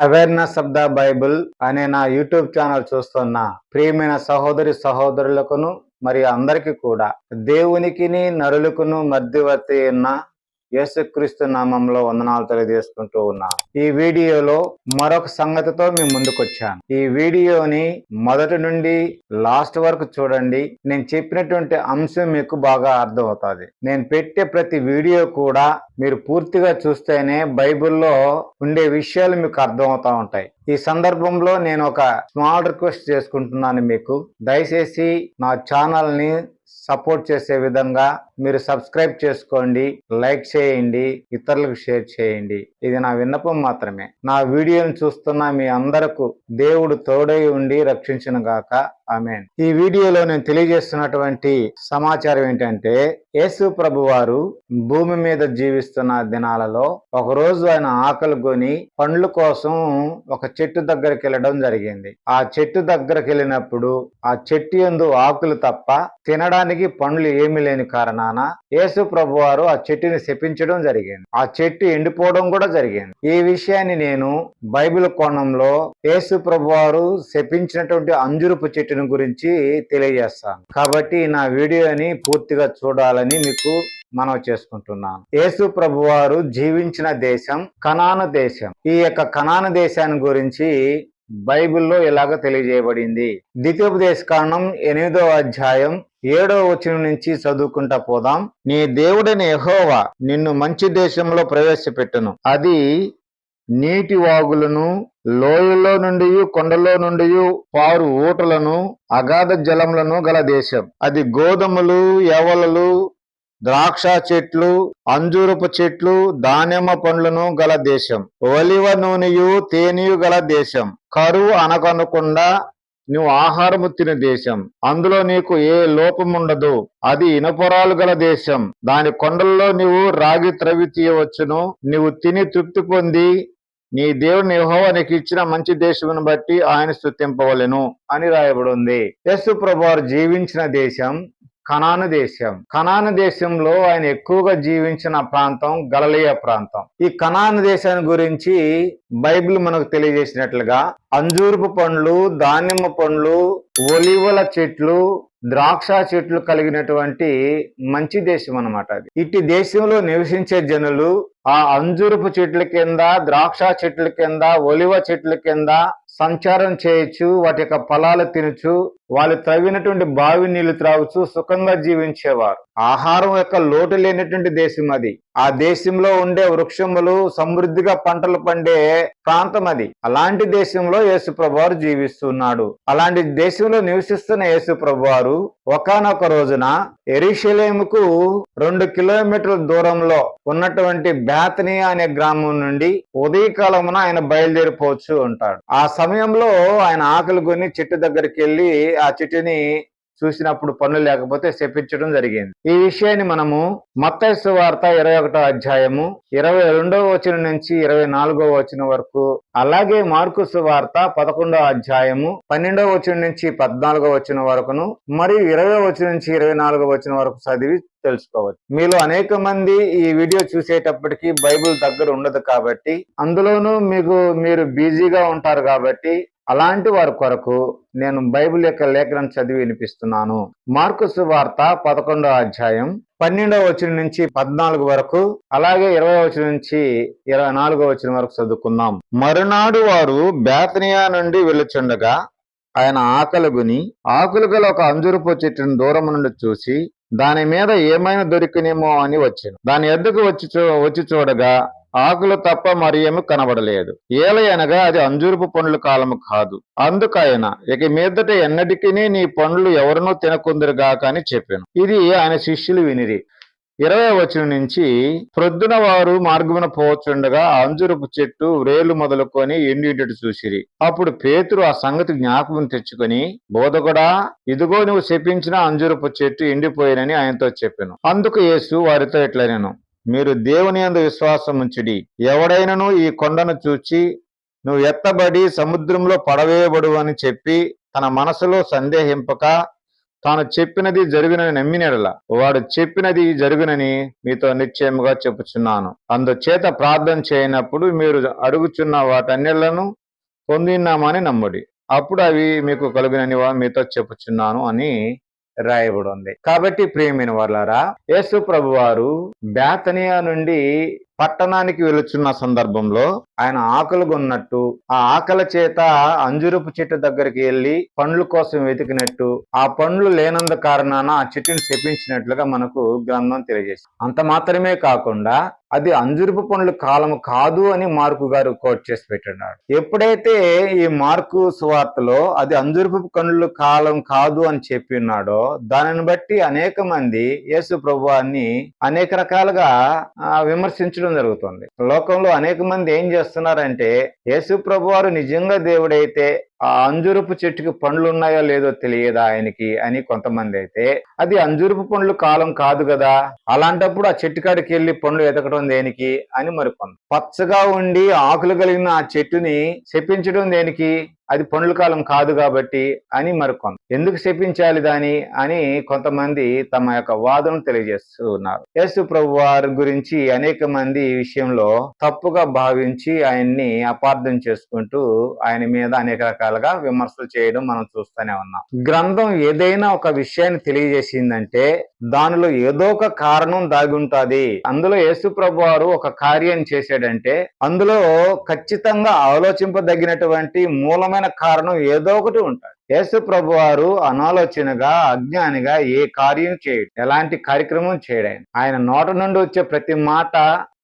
Awareness of the Bible అనే నా YouTube channel చూస్తున్న ప్రియమైన సహోదరి సహోదరులకును మరియు అందరికీ కూడా. దేవునికిని నరులకును మధ్యవర్తి ఉన్న యేసుక్రీస్తు నామంలో వందనాలు తెలియజేసుకుంటూ ఉన్నాను ఈ వీడియోలో మరొక సంగతితో మేము ముందుకొచ్చాను. ఈ వీడియోని మొదటి నుండి లాస్ట్ వరకు చూడండి. నేను చెప్పినటువంటి అంశం మీకు బాగా అర్థమవుతుంది. నేను పెట్టే ప్రతి వీడియో కూడా మీరు పూర్తిగా చూస్తేనే బైబిల్లో ఉండే విషయాలు మీకు అర్థమవుతా ఉంటాయి. ఈ సందర్భంలో నేను ఒక స్మాల్ రిక్వెస్ట్ చేసుకుంటున్నాను మీకు. దయచేసి నా ఛానల్ని సపోర్ట్ చేసే విధంగా మీరు సబ్స్క్రైబ్ చేసుకోండి లైక్ చేయండి ఇతరులకు షేర్ చేయండి. ఇది నా విన్నపం మాత్రమే. నా వీడియోను చూస్తున్న మీ అందరకు దేవుడు తోడై ఉండి రక్షించిన గాక ఆమె ఈ వీడియోలో నేను తెలియజేస్తున్నటువంటి సమాచారం ఏంటంటే యేసు ప్రభు వారు భూమి మీద జీవిస్తున్న దినాలలో ఒక రోజు ఆయన ఆకలి కొని పండ్ల కోసం ఒక చెట్టు దగ్గరికి వెళ్ళడం జరిగింది. ఆ చెట్టు దగ్గరికి వెళ్ళినప్పుడు ఆ చెట్టు ఎందు ఆకులు తప్ప తినడానికి పండ్లు ఏమీ లేని కారణాన యేసు ప్రభు వారు ఆ చెట్టుని శపించడం జరిగింది. ఆ చెట్టు ఎండిపోవడం కూడా జరిగింది. ఈ విషయాన్ని నేను బైబిల్ కోణంలో యేసు ప్రభు వారు శపించినటువంటి అంజురుపు చెట్టుని గురించి తెలియజేస్తాను. కాబట్టి నా వీడియోని పూర్తిగా చూడాలని మీకు మనవి చేసుకుంటున్నాను. యేసు ప్రభు వారు జీవించిన దేశం కనాన దేశం. ఈ యొక్క కనాన దేశాన్ని గురించి బైబిల్లో ఇలాగ తెలియజేయబడింది. ద్వితీయోపదేశ కారణం ఎనిమిదో అధ్యాయం ఏడో వచనం నుంచి చదువుకుంటా పోదాం. నీ దేవుడని ఎహోవా నిన్ను మంచి దేశంలో ప్రవేశపెట్టును. అది నీటి వాగులను లోయల్లో నుండి కొండలో నుండి పారు ఊటలను అగాధ జలములను గల దేశం. అది గోధుమలు ఎవలలు ద్రాక్ష చెట్లు అంజూరపు చెట్లు దానిమ్మ పండ్లను గల దేశం. ఒలివ నూనెయు తేనెయు గల దేశం. కరువు అనకనకుండా నువ్వు ఆహారము తిన దేశం. అందులో నీకు ఏ లోపముండదు. అది ఇనపురాలు గల దేశం. దాని కొండల్లో నీవు రాగి త్రవి తీయవచ్చును నీవు తిని తృప్తి పొంది నీ దేవుడిని యహోవ నీకు ఇచ్చిన మంచి దేశమును బట్టి ఆయన స్థుతింపవలను అని రాయబడి ఉంది. యస్సు ప్రభు వారు జీవించిన దేశం కనాను దేశం. కనాను దేశంలో ఆయన ఎక్కువగా జీవించిన ప్రాంతం గలలియ ప్రాంతం. ఈ కనాను దేశాన్ని గురించి బైబిల్ మనకు తెలియజేసినట్లుగా అంజూరపు పండ్లు దానిమ్మ పండ్లు ఒలివల చెట్లు ద్రాక్ష చెట్లు కలిగినటువంటి మంచి దేశం అన్నమాట అది. ఇట్టి దేశంలో నివసించే జనులు ఆ అంజూరపు చెట్ల కింద ద్రాక్ష చెట్ల కింద ఒలివ చెట్ల కింద సంచారం చేయొచ్చు వాటి యొక్క ఫలాలు తినచ్చు వాళ్ళు త్రవ్వినటువంటి బావి నీళ్ళు త్రాగుచు సుఖంగా జీవించేవారు. ఆహారం యొక్క లోటు లేనటువంటి దేశం అది. ఆ దేశంలో ఉండే వృక్షములు సమృద్ధిగా పంటలు పండే ప్రాంతం అది. అలాంటి దేశంలో యేసుప్రభువారు జీవిస్తున్నాడు. అలాంటి దేశంలో నివసిస్తున్న యేసుప్రభువారు ఒకనొక రోజున ఎరిషలేముకు రెండు కిలోమీటర్ల దూరంలో ఉన్నటువంటి బ్యాతని అనే గ్రామం నుండి ఉదయకాలమున ఆయన బయలుదేరిపోవచ్చు ఉంటాడు ఆ సమయంలో ఆయన ఆకలి కొని చెట్టు దగ్గరికి వెళ్ళి ఆ చెట్టుని చూసినప్పుడు పనులు లేకపోతే శపించడం జరిగింది. ఈ విషయాన్ని మనము మత్తైసు వార్త ఇరవై ఒకటో అధ్యాయము ఇరవై రెండవ వచనం నుంచి ఇరవై నాలుగో వచనం వరకు అలాగే మార్కుసు వార్త పదకొండవ అధ్యాయము పన్నెండవ వచనం నుంచి పద్నాలుగో వచనం వరకును మరియు ఇరవై వచనం నుంచి ఇరవై నాలుగో వచనం వరకు చదివి తెలుసుకోవచ్చు. మీలో అనేక మంది ఈ వీడియో చూసేటప్పటికి బైబిల్ దగ్గర ఉండదు కాబట్టి అందులోనూ మీకు మీరు బిజీగా ఉంటారు కాబట్టి అలాంటి వారి కొరకు నేను బైబిల్ యొక్క లేఖనం చదివి వినిపిస్తున్నాను. మార్కుసు వార్త పదకొండవ అధ్యాయం పన్నెండవ వచనం నుంచి పద్నాలుగు వరకు అలాగే ఇరవై వచనం నుంచి ఇరవై నాలుగో వచనం వరకు చదువుకుందాం. మరునాడు వారు బేతనియా నుండి వెళ్ళుచుండగా ఆయన ఆకలిగుని ఆకులు గల ఒక అంజురుపు చెట్టును దూరం నుండి చూసి దాని మీద ఏమైనా దొరికినేమో అని వచ్చాను దాని ఎద్దుకు వచ్చి చూ- వచ్చి చూడగా ఆకులు తప్ప మరి కనబడలేదు. కనబడలేదు ఏలయనగా అది అంజూరపు పండ్ల కాలము కాదు. అందుకైన ఇక మీదట ఎన్నటికీ నీ పండ్లు ఎవరినూ తినకుందరుగాక అని చెప్పాను. ఇది ఆయన శిష్యులు వినిరి. ఇరవై వచనం నుంచి ప్రొద్దున వారు మార్గమున పోవచ్చుండగా ఆ అంజురపు చెట్టు వ్రేలు మొదలుకొని ఎండిటట్టు చూసిరి. అప్పుడు పేతురు ఆ సంగతి జ్ఞాపకం తెచ్చుకొని బోధకుడా ఇదిగో నువ్వు శపించిన అంజురపు చెట్టు ఎండిపోయినని ఆయనతో చెప్పాను. అందుకు యేసు వారితో ఇట్లా నేను మీరు దేవుని అందు విశ్వాసం ఉంచుడి. ఎవడైనను ఈ కొండను చూచి నువ్వు ఎత్తబడి సముద్రంలో పడవేయబడు అని చెప్పి తన మనసులో సందేహింపక తాను చెప్పినది జరుగునని నమ్మినడల. వాడు చెప్పినది జరుగునని మీతో నిశ్చయముగా చెప్పుచున్నాను. అందుచేత ప్రార్థన చేయనప్పుడు మీరు అడుగుచున్న వాటన్నిళ్ళను పొందినామని నమ్ముడి. అప్పుడు అవి మీకు కలుగునని మీతో చెప్పుచున్నాను అని రాయబడి ఉంది కాబట్టి ప్రియమైన వాళ్ళారా యేసు ప్రభు వారు బేతనియా నుండి పట్టణానికి వెలుచున్న సందర్భంలో ఆయన ఆకలిగా ఉన్నట్టు ఆ ఆకలి చేత అంజురపు చెట్టు దగ్గరికి వెళ్ళి పండ్ల కోసం వెతికినట్టు ఆ పండ్లు లేనందు కారణాన ఆ చెట్టుని శపించినట్లుగా మనకు గ్రంథం తెలియజేసింది. అంత మాత్రమే కాకుండా అది అంజురుపు పండ్ల కాలం కాదు అని మార్కు గారు కోట్ చేసి పెట్టినాడు. ఎప్పుడైతే ఈ మార్కు సువార్తలో అది అంజురుపు పండ్ల కాలం కాదు అని చెప్పి ఉన్నాడో దానిని బట్టి అనేక మంది యేసు ప్రభువాన్ని అనేక రకాలుగా విమర్శించడం జరుగుతుంది. లోకంలో అనేక మంది ఏం చేస్తున్నారంటే యేసు ప్రభువారు నిజంగా దేవుడైతే ఆ అంజురపు చెట్టుకి పండ్లు ఉన్నాయో లేదో తెలియదా ఆయనకి అని కొంతమంది అయితే అది అంజురపు పండ్లు కాలం కాదు కదా అలాంటప్పుడు ఆ చెట్టు కాడికి వెళ్ళి పండ్లు ఎతకడం దేనికి అని మరికొంత పచ్చగా ఉండి ఆకులు కలిగిన ఆ చెట్టుని శపించడం దేనికి? అది పండ్ల కాలం కాదు కాబట్టి అని మరికొంత ఎందుకు శపించాలి దాని అని కొంతమంది తమ యొక్క వాదన తెలియజేస్తున్నారు. యేసు ప్రభు వారి గురించి అనేక మంది ఈ విషయంలో తప్పుగా భావించి ఆయన్ని అపార్థం చేసుకుంటూ ఆయన మీద అనేక రకాలుగా విమర్శలు చేయడం మనం చూస్తూనే ఉన్నాం. గ్రంథం ఏదైనా ఒక విషయాన్ని తెలియజేసిందంటే దానిలో ఏదో ఒక కారణం దాగి ఉంటుంది. అందులో యేసు ప్రభు వారు ఒక కార్యం చేశాడంటే అందులో ఖచ్చితంగా ఆలోచింపదగినటువంటి మూలమైన కారణం ఏదో ఒకటి ఉంటాడు యేసు ప్రభు వారు అనాలోచనగా అజ్ఞానిగా ఏ కార్యం చేయడు. ఎలాంటి కార్యక్రమం చేయడు ఆయన నోట నుండి వచ్చే ప్రతి మాట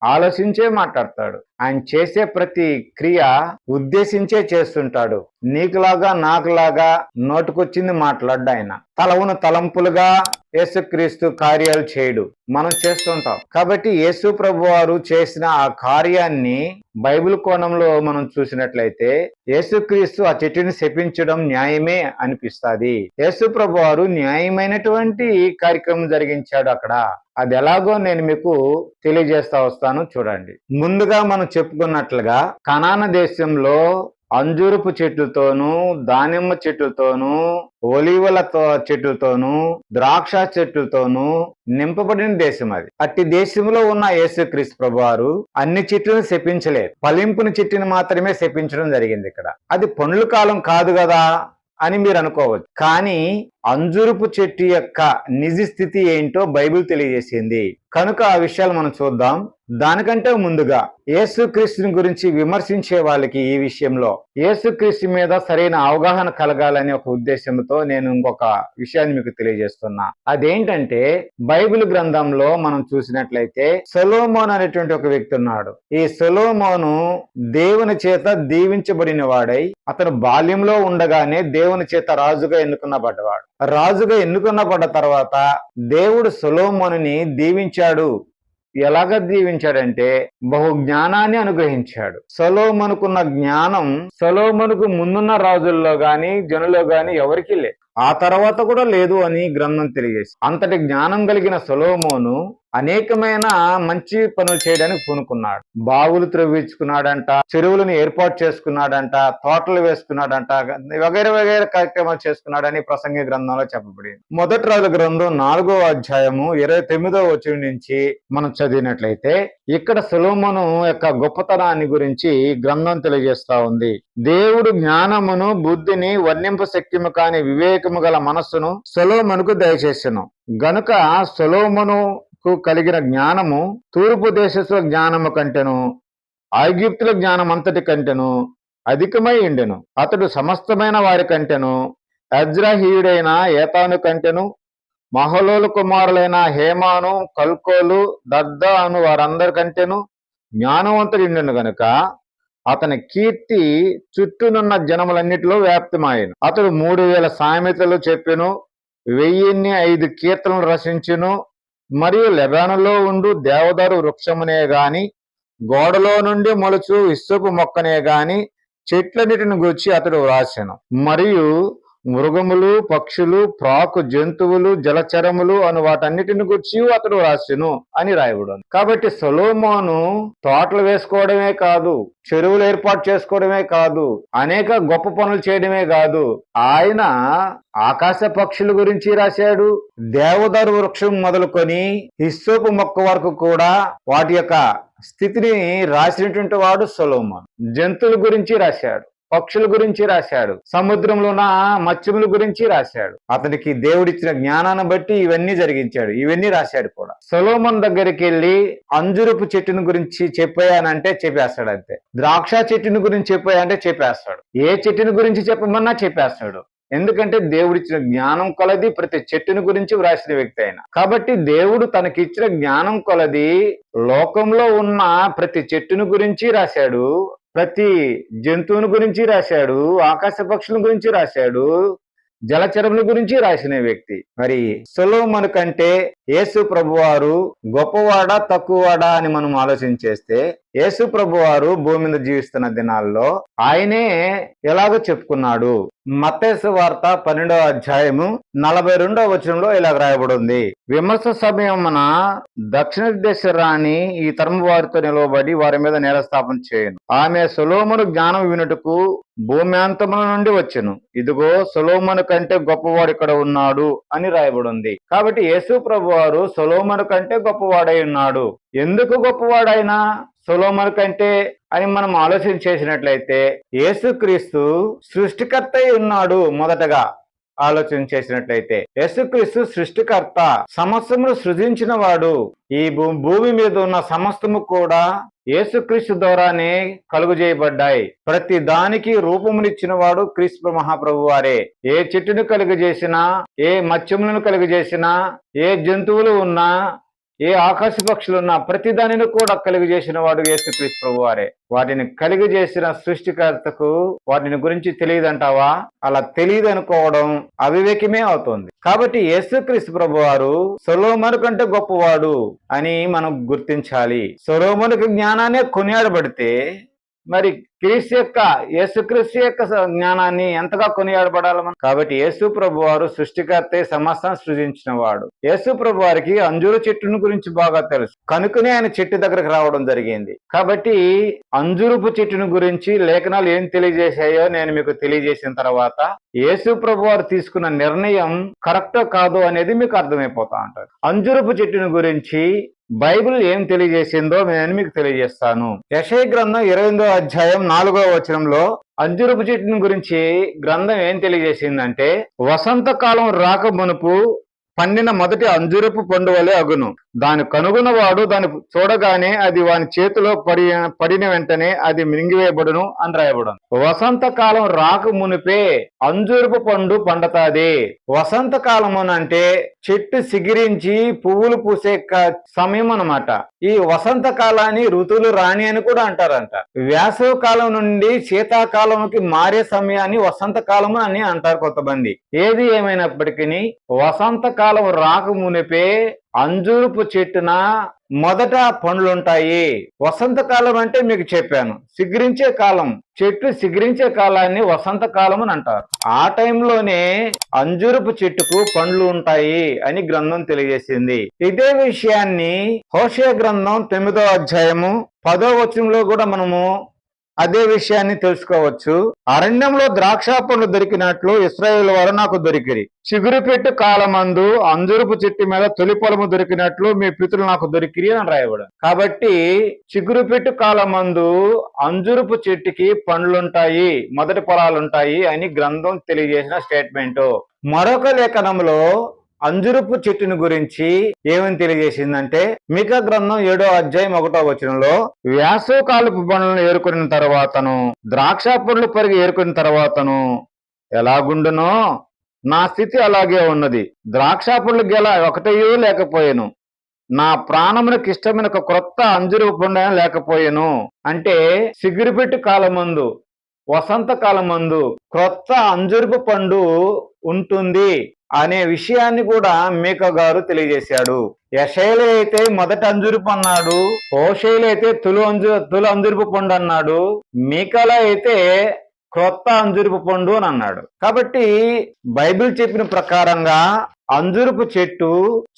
ఆలోచించే మాట్లాడతాడు. ఆయన చేసే ప్రతి క్రియ ఉద్దేశించే చేస్తుంటాడు. నీకులాగా నాకులాగా నోటుకొచ్చింది మాట్లాడ్డా ఆయన. తలవును తలంపులుగా యేసుక్రీస్తు కార్యాలు చేయడు. మనం చేస్తుంటాం. కాబట్టి యేసు ప్రభు వారు చేసిన ఆ కార్యాన్ని బైబిల్ కోణంలో మనం చూసినట్లయితే యేసుక్రీస్తు ఆ చెట్టుని శపించడం న్యాయమే అనిపిస్తుంది. యేసు ప్రభు వారు న్యాయమైనటువంటి కార్యక్రమం జరిగించాడు అక్కడ. అది ఎలాగో నేను మీకు తెలియజేస్తా వస్తాను చూడండి. ముందుగా మనం చెప్పుకున్నట్లుగా కనాన దేశంలో అంజూరపు చెట్లతోనూ దానిమ్మ చెట్లతోనూ ఒలివల చెట్లతోనూ ద్రాక్ష చెట్లతోనూ నింపబడిన దేశం అది. అట్టి దేశంలో ఉన్న యేసుక్రీస్తు ప్రభువారు అన్ని చెట్లను శపించలేదు. ఫలింపుని చెట్టుని మాత్రమే శపించడం జరిగింది ఇక్కడ. అది పండ్ల కాలం కాదు కదా అని మీరు అనుకోవచ్చు. కానీ అంజురుపు చెట్టు యొక్క నిజ స్థితి ఏంటో బైబిల్ తెలియజేసింది. కనుక ఆ విషయాలు మనం చూద్దాం. దానికంటే ముందుగా యేసుక్రీస్తుని గురించి విమర్శించే వాళ్ళకి ఈ విషయంలో యేసుక్రీస్తు మీద సరైన అవగాహన కలగాలనే ఒక ఉద్దేశంతో నేను ఇంకొక విషయాన్ని మీకు తెలియజేస్తున్నా. అదేంటంటే బైబిల్ గ్రంథంలో మనం చూసినట్లయితే సొలోమోన్ అనేటువంటి ఒక వ్యక్తి ఉన్నాడు. ఈ సొలోమోను దేవుని చేత దీవించబడిన వాడై అతను బాల్యంలో ఉండగానే దేవుని చేత రాజుగా ఎన్నుకున్నబడ్డవాడు. రాజుగా ఎన్నుకున్నబడ్డ తర్వాత దేవుడు సొలోమోనుని దీవించాడు ఎలాగ దీవించాడంటే బహు జ్ఞానాన్ని అనుగ్రహించాడు. సలోమనుకున్న జ్ఞానం సలోమనుకు ముందున్న రాజుల్లో గాని జనులో గాని ఎవరికీ లేదు. ఆ తర్వాత కూడా లేదు అని గ్రంథం తెలియజేసి అంతటి జ్ఞానం కలిగిన సొలోమోను అనేకమైన మంచి పనులు చేయడానికి పూనుకున్నాడు. బావులు త్రవ్వించుకున్నాడంట చెరువులను ఏర్పాటు చేసుకున్నాడంట తోటలు వేసుకున్నాడంట వగైర వగైర కార్యక్రమాలు చేసుకున్నాడని ప్రసంగి గ్రంథంలో చెప్పబడింది. మొదటి రాజు గ్రంథం నాలుగో అధ్యాయము ఇరవై తొమ్మిదో వచ్చిన నుంచి మనం చదివినట్లయితే ఇక్కడ సొలోమోను యొక్క గొప్పతనాన్ని గురించి గ్రంథం తెలియజేస్తా ఉంది. దేవుడు జ్ఞానమును బుద్ధిని వర్ణింప శక్తిము కాని వివేకము గల మనస్సును సొలోమనుకు దయచేసెను. గనుక సొలోమనుకు కలిగిన జ్ఞానము తూర్పు దేశస్వ జ్ఞానము కంటెను ఐగిప్తుల జ్ఞానం అంతటి కంటెను అధికమై ఉండెను. అతడు సమస్తమైన వారి కంటెను అజ్రహీయుడైన ఏతాను కంటెను మహలోలు కుమారులైన హేమాను కల్కోలు దద్ద అను వారందరికంటేను జ్ఞానవంతుడు ఉండెను గనుక అతని కీర్తి చుట్టూనున్న జనములన్నిటిలో వ్యాప్తమాయను. అతడు మూడు వేల సామెతలు చెప్పెను వెయ్యిన్ని ఐదు కీర్తనలు రచించెను మరియు లెబానులో ఉండు దేవదారు వృక్షమునే గాని గోడలో నుండి మొలుచు ఇసుపు మొక్కనే గాని చెట్లన్నిటిని గురించి అతడు వ్రాసెను. మరియు మృగములు పక్షులు ప్రాకు జంతువులు జలచరములు అను వాటన్నిటిని గురించి అతడు రాసిను అని రాయబడు కాబట్టి సొలోమోను తోటలు వేసుకోవడమే కాదు చెరువులు ఏర్పాటు చేసుకోవడమే కాదు అనేక గొప్ప పనులు చేయడమే కాదు ఆయన ఆకాశ పక్షుల గురించి రాశాడు దేవదారు వృక్షం మొదలుకొని హిస్సోపు మొక్క వరకు కూడా వాటి యొక్క స్థితిని రాసినటువంటి వాడు సొలోమోన్. జంతువుల గురించి రాశాడు. పక్షుల గురించి రాశాడు. సముద్రంలో ఉన్న మత్స్యముల గురించి రాశాడు. అతనికి దేవుడిచ్చిన జ్ఞానాన్ని బట్టి ఇవన్నీ జరిగించాడు. ఇవన్నీ రాశాడు కూడా. సొలోమన్ దగ్గరికి వెళ్ళి అంజురపు చెట్టుని గురించి చెప్పానంటే చెప్పేస్తాడు అంతే. ద్రాక్ష చెట్టుని గురించి చెప్పాయంటే చెప్పేస్తాడు. ఏ చెట్టుని గురించి చెప్పమన్నా చెప్పేస్తాడు. ఎందుకంటే దేవుడిచ్చిన జ్ఞానం కొలది ప్రతి చెట్టుని గురించి వ్రాసిన వ్యక్తి అయిన. కాబట్టి దేవుడు తనకిచ్చిన జ్ఞానం కొలది లోకంలో ఉన్న ప్రతి చెట్టుని గురించి రాశాడు. ప్రతి జంతువుని గురించి రాశాడు ఆకాశ పక్షుల గురించి రాశాడు జలచరముల గురించి రాసిన వ్యక్తి. మరి సొలోమను కంటే యేసు ప్రభువారు గొప్పవాడా తక్కువవాడా అని మనం ఆలోచించేస్తే యేసు ప్రభువారు భూమి మీద జీవిస్తున్న దినాల్లో ఆయనే ఎలాగో చెప్పుకున్నాడు. మతేసు వార్త పన్నెండవ అధ్యాయము నలభై రెండవ వచనంలో ఇలాగ రాయబడి ఉంది విమర్శ సమయమున దక్షిణ దేశ రాణి ఈ తరము వారితో నిలవబడి వారి మీద నేరస్థాపన చేయను. ఆమె సులోమును జ్ఞానం వినుటకు భూమ్యాంతముల నుండి వచ్చెను. ఇదిగో సొలోమను కంటే గొప్పవాడు ఇక్కడ ఉన్నాడు అని రాయబడి ఉంది కాబట్టి యేసు ప్రభు వారు సొలోమను కంటే గొప్పవాడై ఉన్నాడు. ఎందుకు గొప్పవాడైనా? సులోమన్ కంటే అని మనం ఆలోచన చేసినట్లయితే యేసుక్రీస్తు సృష్టికర్త ఉన్నాడు మొదటగా ఆలోచన చేసినట్లయితే. యేసుక్రీస్తు సృష్టికర్త సమస్తమును సృజించిన వాడు. ఈ భూ- భూమి మీద ఉన్న సమస్తము కూడా యేసుక్రీస్తు ద్వారానే కలుగు చేయబడ్డాయి. ప్రతి దానికి రూపమునిచ్చిన వాడు క్రీస్తు మహాప్రభు వారే. ఏ చెట్టును కలుగజేసినా ఏ మత్స్యములను కలుగజేసినా ఏ జంతువులు ఉన్నా ఏ ఆకాశ పక్షులున్నా ప్రతి దానిని కూడా కలిగి చేసిన వాడు యేసుక్రీస్తు ప్రభు వారే వాటిని కలిగజేసిన సృష్టికర్తకు వాటిని గురించి తెలియదంటావా? అలా తెలియదు అనుకోవడం అవివేకమే అవుతుంది. కాబట్టి యేసుక్రీస్తు ప్రభు వారు సొలోమను కంటే గొప్పవాడు అని మనం గుర్తించాలి. సొలోమనుకు జ్ఞానాన్ని కొనియాడబడితే మరి క్రీస్తు యొక్క యేసుక్రీస్తు యొక్క జ్ఞానాన్ని ఎంతగా కొనియాడబడాలి మనం? కాబట్టి యేసు ప్రభు వారు సృష్టికర్తే సమస్తం సృజించిన వాడు యేసు ప్రభు వారికి అంజూరు చెట్టును గురించి బాగా తెలుసు. కనుకనే ఆయన చెట్టు దగ్గరకు రావడం జరిగింది. కాబట్టి అంజురుపు చెట్టును గురించి లేఖనాలు ఏం తెలియజేశాయో నేను మీకు తెలియజేసిన తర్వాత యేసు ప్రభు వారు తీసుకున్న నిర్ణయం కరెక్టో కాదో అనేది మీకు అర్థమైపోతా ఉంటుంది. అంజురపు చెట్టును గురించి బైబిల్ ఏం తెలియజేసిందో నేను మీకు తెలియజేస్తాను. యశయ గ్రంథం ఇరవై అధ్యాయం నాలుగో వచనంలో అంజురపు చెట్టుని గురించి గ్రంథం ఏం తెలియజేసిందంటే వసంతకాలం రాక మునుపు పండిన మొదటి అంజురపు పండు వలె అగును. దాని కనుగొనవాడు దాన్ని చూడగానే అది వాని చేతిలో పడి పడిన వెంటనే అది మింగివేయబడును అని రాయబడును. వసంతకాలం రాక మునిపే అంజూరపు పండు పండతాది. వసంతకాలం అంటే చెట్టు సిగిరించి పువ్వులు పూసే క- సమయం అన్నమాట. ఈ వసంత కాలాన్ని ఋతువులు రాణి అని కూడా అంటారంట. వేసవి కాలం నుండి శీతాకాలంకి మారే సమయాన్ని వసంతకాలము అని అంటారు కొంతమంది. ఏది ఏమైనప్పటికీ వసంత కాలం రాక మునిపే అంజూరపు చెట్టున మొదట పండ్లుంటాయి. వసంతకాలం అంటే మీకు చెప్పాను. సిగ్రించే కాలం. చెట్టు సిగ్రించే కాలాన్ని వసంత కాలం అని అంటారు. ఆ టైంలోనే అంజూరపు చెట్టుకు పండ్లు ఉంటాయి అని గ్రంథం తెలియజేసింది. ఇదే విషయాన్ని హోషయ గ్రంథం తొమ్మిదో అధ్యాయము పదో వచనంలో కూడా మనము అదే విషయాన్ని తెలుసుకోవచ్చు. అరణ్యంలో ద్రాక్ష పండ్లు దొరికినట్లు ఇస్రాయేల్ వారు నాకు దొరికిరి. చిగురు పెట్టు కాలమందు అంజురుపు చెట్టు మీద తొలి పొలము దొరికినట్లు మీ పితృలు నాకు దొరికిరి అని రాయబడు కాబట్టి చిగురు పెట్టు కాలమందు అంజురుపు చెట్టుకి పండ్లుంటాయి మొదటి పొలాలుంటాయి అని గ్రంథం తెలియజేసిన స్టేట్మెంట్. మరొక లేఖనంలో అంజురపు చెట్టుని గురించి ఏమని తెలియజేసిందంటే మిక గ్రంథం ఏడో అధ్యాయం ఒకటో వచనంలో వేసవకాలపు పనులను ఏరుకున్న తర్వాతను ద్రాక్ష పండ్లు పరిగి ఏరుకున్న తర్వాతను ఎలాగుండునో నా స్థితి అలాగే ఉన్నది. ద్రాక్ష పండ్లు గెల ఒకటయో లేకపోయాను. నా ప్రాణమునకు ఇష్టమైన ఒక క్రొత్త అంజురపు పండు లేకపోయాను. అంటే సిగురుపెట్టు కాలమందు వసంత కాలమందు క్రొత్త అంజురుపు పండు ఉంటుంది. అనే విషయాన్ని కూడా మేక గారు తెలియజేశాడు. యశైలు అయితే మొదట అంజురుపు అన్నాడు హోషేలు అయితే తులు అంజు తులు అంజురుపు పండు అన్నాడు మేకల అయితే క్రొత్త అంజురుపు పండు అని అన్నాడు. కాబట్టి బైబిల్ చెప్పిన ప్రకారంగా అంజురుపు చెట్టు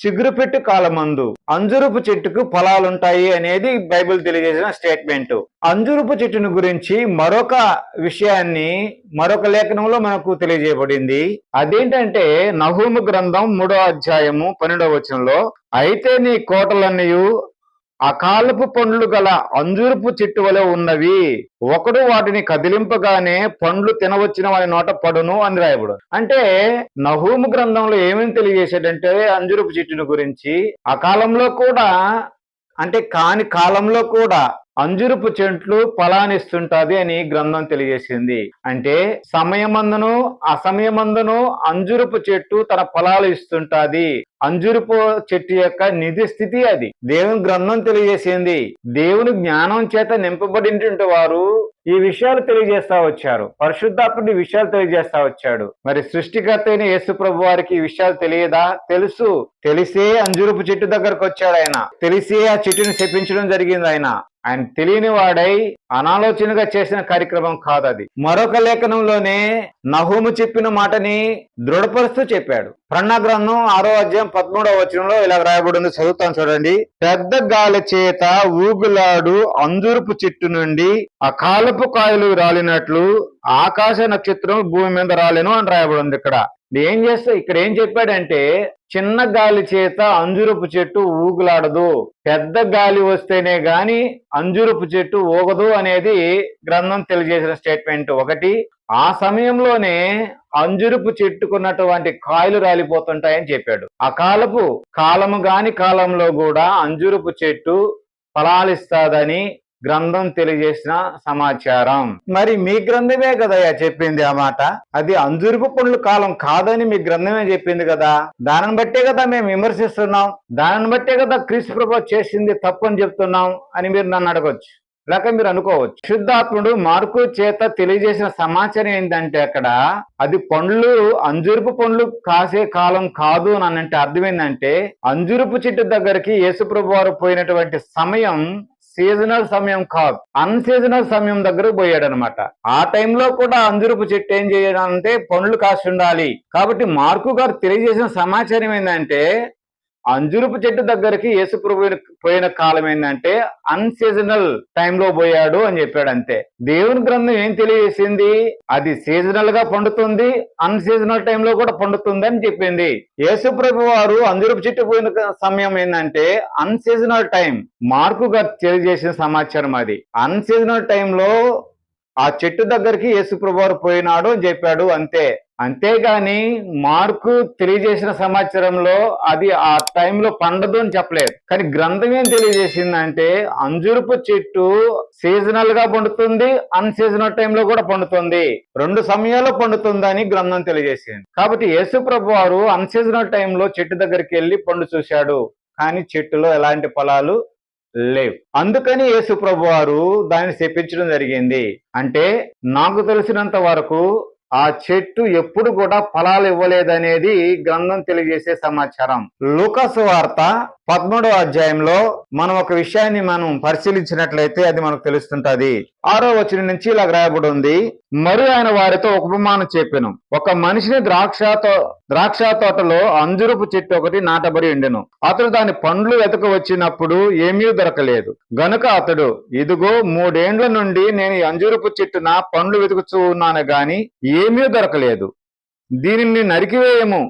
చిగురు పెట్టు కాలమందు అంజురుపు చెట్టుకు ఫలాలుంటాయి అనేది బైబిల్ తెలియజేసిన స్టేట్మెంట్. అంజురుపు చెట్టును గురించి మరొక విషయాన్ని మరొక లేఖనంలో మనకు తెలియజేయబడింది. అదేంటంటే నహూము గ్రంథం మూడో అధ్యాయము పన్నెండవ వచనంలో అయితే నీ కోటలన్నయు అకాలపు పండ్లు గల అంజూరపు చెట్టు వలె ఉన్నవి. ఒకడు వాటిని కదిలింపగానే పండ్లు తినవచ్చిన వారి నోట పడును అని రాయబడు. అంటే నహూము గ్రంథంలో ఏమేమి తెలియజేశాడంటే అంజూరపు చెట్టును గురించి. అకాలంలో కూడా అంటే కాని కాలంలో కూడా అంజురపు చెట్లు ఫలానిస్తుంటది అని గ్రంథం తెలియజేసింది. అంటే సమయమందును అసమయమందును అంజురుపు చెట్టు తన ఫలాలు ఇస్తుంటాది. అంజురుపు చెట్టు యొక్క నిధి స్థితి అది. దేవుని గ్రంథం తెలియజేసింది. దేవుని జ్ఞానం చేత నింపబడినటువంటి వారు ఈ విషయాలు తెలియజేస్తా వచ్చారు. పరిశుద్ధాత్ముడి విషయాలు తెలియజేస్తా వచ్చాడు. మరి సృష్టికర్త అయిన యేసు ప్రభు వారికి ఈ విషయాలు తెలియదా? తెలుసు. తెలిసే అంజురపు చెట్టు దగ్గరకు వచ్చాడు ఆయన. తెలిసే ఆ చెట్టుని శపించడం జరిగింది ఆయన. ఆయన తెలియని వాడై అనాలోచనగా చేసిన కార్యక్రమం కాదు అది. మరొక లేఖనంలోనే నహూము చెప్పిన మాటని దృఢపరుస్తూ చెప్పాడు. ప్రణ గ్రంథం ఆరో అధ్యాయం పదమూడవ వచనంలో ఇలా రాయబడింది చదువుతాను చూడండి. పెద్ద గాలి చేత ఊగులాడు అంజురుపు చెట్టు నుండి అకాలపు కాయలు రాలినట్లు ఆకాశ నక్షత్రం భూమి మీద రాలేను అని రాయబడింది ఇక్కడ. ఏం చేస్తా ఇక్కడ ఏం చెప్పాడంటే చిన్న గాలి చేత అంజురపు చెట్టు ఊగులాడదు. పెద్ద గాలి వస్తేనే గాని అంజురపు చెట్టు ఊగదు అనేది గ్రంథం తెలియజేసిన స్టేట్మెంట్ ఒకటి. ఆ సమయంలోనే అంజురుపు చెట్టుకున్నటువంటి కాయలు రాలిపోతుంటాయని చెప్పాడు. అకాలపు కాలము గాని కాలంలో కూడా అంజురుపు చెట్టు ఫలాలిస్తాదని గ్రంథం తెలియజేసిన సమాచారం. మరి మీ గ్రంథమే కదయ్యా చెప్పింది ఆ మాట. అది అంజురుపు పండ్లు కాలం కాదని మీ గ్రంథమే చెప్పింది కదా. దానిని బట్టే కదా మేము విమర్శిస్తున్నాం. దానిని బట్టే కదా క్రీస్తు ప్రభు చేసింది తప్పు అని చెప్తున్నాం అని మీరు నన్ను అడగొచ్చు. లేక మీరు అనుకోవచ్చు. శుద్ధాత్ముడు మార్కు చేత తెలియజేసిన సమాచారం ఏంటంటే అక్కడ అది పండ్లు అంజురుపు పండ్లు కాసే కాలం కాదు అని అంటే అర్థం ఏంటంటే అంజురుపు చెట్టు దగ్గరికి యేసుప్రభు వారు పోయినటువంటి సమయం సీజనల్ సమయం కాదు. అన్సీజనల్ సమయం దగ్గరకు పోయాడు అనమాట ఆ టైంలో కూడా అంజురుపు చెట్టు ఏం చేయాలంటే పండ్లు కాసి ఉండాలి కాబట్టి మార్కు గారు తెలియజేసిన సమాచారం ఏంటంటే అంజురుపు చెట్టు దగ్గరికి యేసుప్రభు పోయిన కాలం ఏంటంటే అన్సీజనల్ టైంలో పోయాడు అని చెప్పాడు అంతే. దేవుని గ్రంథం ఏం తెలియజేసింది? అది సీజనల్గా పండుతుంది అన్సీజనల్ టైంలో కూడా పండుతుంది అని చెప్పింది. యేసుప్రభు వారు అంజురుపు చెట్టు పోయిన సమయం ఏంటంటే అన్సీజనల్ టైం మార్కు గారు తెలియజేసిన సమాచారం అది. అన్సీజనల్ టైంలో ఆ చెట్టు దగ్గరికి యేసుప్రభు వారు పోయినాడు అని చెప్పాడు అంతే. అంతేగాని మార్కు తెలియజేసిన సమాచారంలో అది ఆ టైంలో పండదు అని చెప్పలేదు. కానీ గ్రంథం ఏం తెలియజేసిందంటే అంజురుపు చెట్టు సీజనల్గా పండుతుంది అన్సీజనల్ టైంలో కూడా పండుతుంది. రెండు సమయాల్లో పండుతుందని గ్రంథం తెలియజేసింది. కాబట్టి యేసు ప్రభు వారు అన్సీజనల్ టైంలో చెట్టు దగ్గరికి వెళ్ళి పండు చూశాడు. కానీ చెట్టులో ఎలాంటి ఫలాలు లేవు. అందుకని యేసు ప్రభు వారు దాన్ని చెప్పించడం జరిగింది. అంటే నాకు తెలిసినంత వరకు ఆ చెట్టు ఎప్పుడు కూడా ఫలాలు ఇవ్వలేదనేది గ్రంథం తెలియజేసే సమాచారం. లుకసు వార్త పదమూడవ అధ్యాయంలో మనం ఒక విషయాన్ని మనం పరిశీలించినట్లయితే అది మనకు తెలుస్తుంటది. ఆరో వచనం నుంచి ఇలా రాయబడి ఉంది మరి ఆయన వారితో ఉపమానం చెప్పాను. ఒక మనిషిని ద్రాక్ష ద్రాక్ష తోటలో అంజురపు చెట్టు ఒకటి నాటబడి ఉండెను. అతడు దాని పండ్లు వెతక వచ్చినప్పుడు ఏమీ దొరకలేదు. గనుక అతడు ఇదిగో మూడేండ్ల నుండి నేను ఈ అంజురపు చెట్టున పండ్లు వెతుకుతూ ఉన్నాను గాని ఏమీ దొరకలేదు. దీనిని నరికివేయము.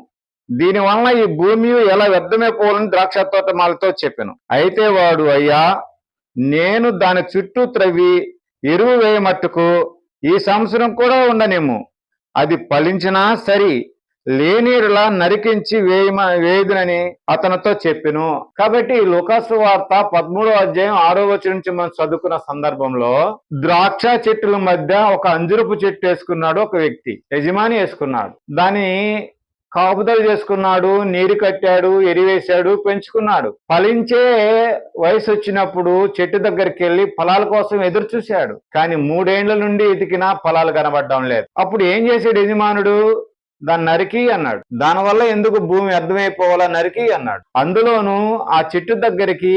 దీని వలన ఈ భూమి ఎలా వ్యర్థమైపోవాలని ద్రాక్ష తోటమాలతో చెప్పాను. అయితే వాడు అయ్యా నేను దాని చుట్టూ త్రవ్వి ఎరువు వేయమట్టుకు ఈ సంవత్సరం కూడా ఉండనేమో. అది ఫలించినా సరి లేనీరులా నరికించి వేయమ వేయుదునని అతనితో చెప్పెను. కాబట్టి లుకాసు వార్త పదమూడో అధ్యాయం ఆరో వచ్చి నుంచి మనం చదువుకున్న సందర్భంలో ద్రాక్ష చెట్టుల మధ్య ఒక అంజురపు చెట్టు వేసుకున్నాడు ఒక వ్యక్తి యజమాని వేసుకున్నాడు. దాని కాపుదలు చేసుకున్నాడు నీరు కట్టాడు ఎరివేశాడు పెంచుకున్నాడు. ఫలించే వయసు వచ్చినప్పుడు చెట్టు దగ్గరికి వెళ్ళి ఫలాల కోసం ఎదురు చూశాడు. కానీ మూడేండ్ల నుండి ఎతికినా ఫలాలు కనబడడం లేదు. అప్పుడు ఏం చేశాడు యజమానుడు? దాన్ని నరికి అన్నాడు. దానివల్ల ఎందుకు భూమి అర్థమైపోవాలా నరికి అన్నాడు. అందులోను ఆ చెట్టు దగ్గరికి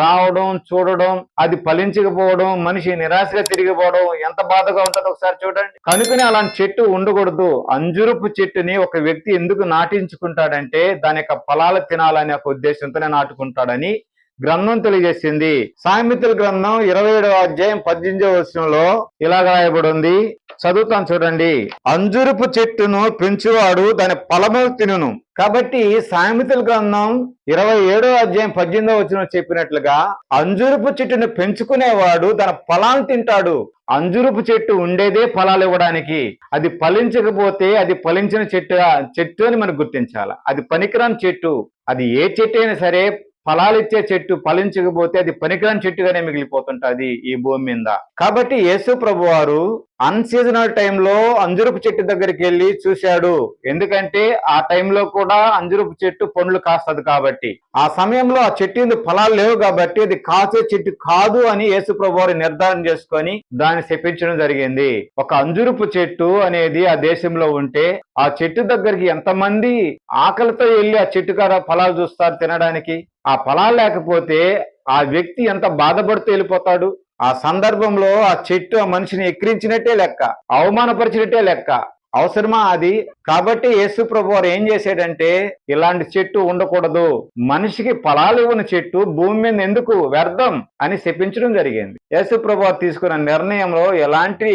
రావడం చూడడం అది ఫలించకపోవడం మనిషి నిరాశగా తిరిగిపోవడం ఎంత బాధగా ఉంటుందో ఒకసారి చూడండి. కనుకనే అలాంటి చెట్టు ఉండకూడదు. అంజురపు చెట్టుని ఒక వ్యక్తి ఎందుకు నాటించుకుంటాడంటే దాని యొక్క ఫలాలు తినాలనే ఒక ఉద్దేశంతోనే నాటుకుంటాడని గ్రంథం తెలియజేసింది. సామెతల గ్రంథం ఇరవై ఏడవ అధ్యాయం పద్దెనిమిదవ వచనంలో ఇలా రాయబడి ఉంది. చదువుతాను చూడండి. అంజురుపు చెట్టును పెంచువాడు దాని ఫలములు తినును. కాబట్టి సామెతల గ్రంథం ఇరవై ఏడో అధ్యాయం పద్దెనిమిదో వచ్చిన చెప్పినట్లుగా అంజురపు చెట్టును పెంచుకునేవాడు దాని ఫలాలు తింటాడు. అంజురపు చెట్టు ఉండేదే ఫలాలు ఇవ్వడానికి. అది ఫలించకపోతే అది ఫలించిన చెట్టు చెట్టు అని మనం గుర్తించాలి. అది పనికిరాని చెట్టు. అది ఏ చెట్టు అయినా సరే ఫలాలు ఇచ్చే చెట్టు ఫలించకపోతే అది పనికిరాని చెట్టుగానే మిగిలిపోతుంటది ఈ భూమి మీద. కాబట్టి యేసు ప్రభు వారు అన్సీజనల్ టైంలో అంజురపు చెట్టు దగ్గరికి వెళ్ళి చూశాడు. ఎందుకంటే ఆ టైంలో కూడా అంజురపు చెట్టు పండ్లు కాస్తది కాబట్టి. ఆ సమయంలో ఆ చెట్టు ఫలాలు లేవు కాబట్టి అది కాసే చెట్టు కాదు అని యేసు ప్రభు వారు నిర్ధారణ చేసుకొని దాన్ని శపించడం జరిగింది. ఒక అంజురపు చెట్టు అనేది ఆ దేశంలో ఉంటే ఆ చెట్టు దగ్గరికి ఎంతమంది ఆకలితో వెళ్ళి ఆ చెట్టు కాడ ఫలాలు చూస్తారు తినడానికి? ఆ ఫలాలు లేకపోతే ఆ వ్యక్తి ఎంత బాధపడుతూ వెళ్ళిపోతాడు? ఆ సందర్భంలో ఆ చెట్టు ఆ మనిషిని ఎక్కిరించినట్టే లెక్క అవమానపరిచినట్టే లెక్క. అవసరమా అది? కాబట్టి యేసు ప్రభు వారు ఏం చేశాడంటే ఇలాంటి చెట్టు ఉండకూడదు. మనిషికి ఫలాలు ఇవ్వని చెట్టు భూమి మీద ఎందుకు వ్యర్థం అని శపించడం జరిగింది. యేసు ప్రభు తీసుకున్న నిర్ణయంలో ఎలాంటి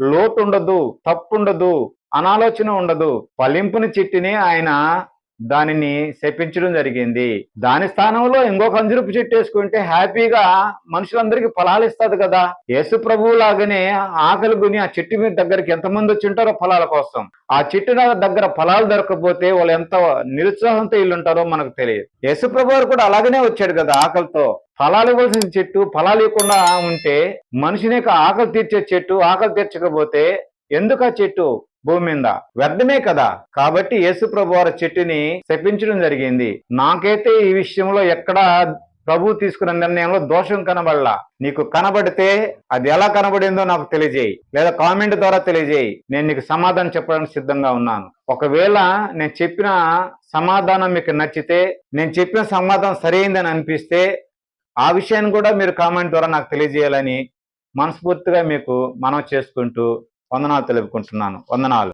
లోటు ఉండదు తప్పు ఉండదు అనాలోచన ఉండదు. ఫలింపుని చెట్టుని ఆయన దానిని శపించడం జరిగింది. దాని స్థానంలో ఇంకొక అంజురుపు చెట్టు వేసుకుంటే హ్యాపీగా మనుషులందరికీ ఫలాలు ఇస్తుంది కదా. యేసు ప్రభువు లాగానే ఆకలి గుని ఆ చెట్టు మీద దగ్గరికి ఎంతమంది వచ్చి ఉంటారో ఫలాల కోసం. ఆ చెట్టు దగ్గర ఫలాలు దొరకకపోతే వాళ్ళు ఎంత నిరుత్సాహంతో వీళ్ళుంటారో ఉంటారో మనకు తెలియదు. యేసు ప్రభు కూడా అలాగనే వచ్చాడు కదా ఆకలితో. ఫలాలు ఇవ్వాల్సిన చెట్టు ఫలాలు ఇవ్వకుండా ఉంటే మనిషిని ఆకలి తీర్చే చెట్టు ఆకలి తీర్చకపోతే ఎందుకు ఆ చెట్టు? భూమి మీద వ్యర్థమే కదా. కాబట్టి యేసు ప్రభు వారి చెట్టుని శపించడం జరిగింది. నాకైతే ఈ విషయంలో ఎక్కడ ప్రభు తీసుకున్న నిర్ణయంలో దోషం కనబడలా. నీకు కనబడితే అది ఎలా కనబడిందో నాకు తెలియజేయి. లేదా కామెంట్ ద్వారా తెలియజేయి. నేను నీకు సమాధానం చెప్పడానికి సిద్ధంగా ఉన్నాను. ఒకవేళ నేను చెప్పిన సమాధానం మీకు నచ్చితే నేను చెప్పిన సమాధానం సరైందని అనిపిస్తే ఆ విషయాన్ని కూడా మీరు కామెంట్ ద్వారా నాకు తెలియజేయాలని మనస్ఫూర్తిగా మీకు మనం చేసుకుంటూ వందనాలు తెలుపుకుంటున్నాను. వందనాలు.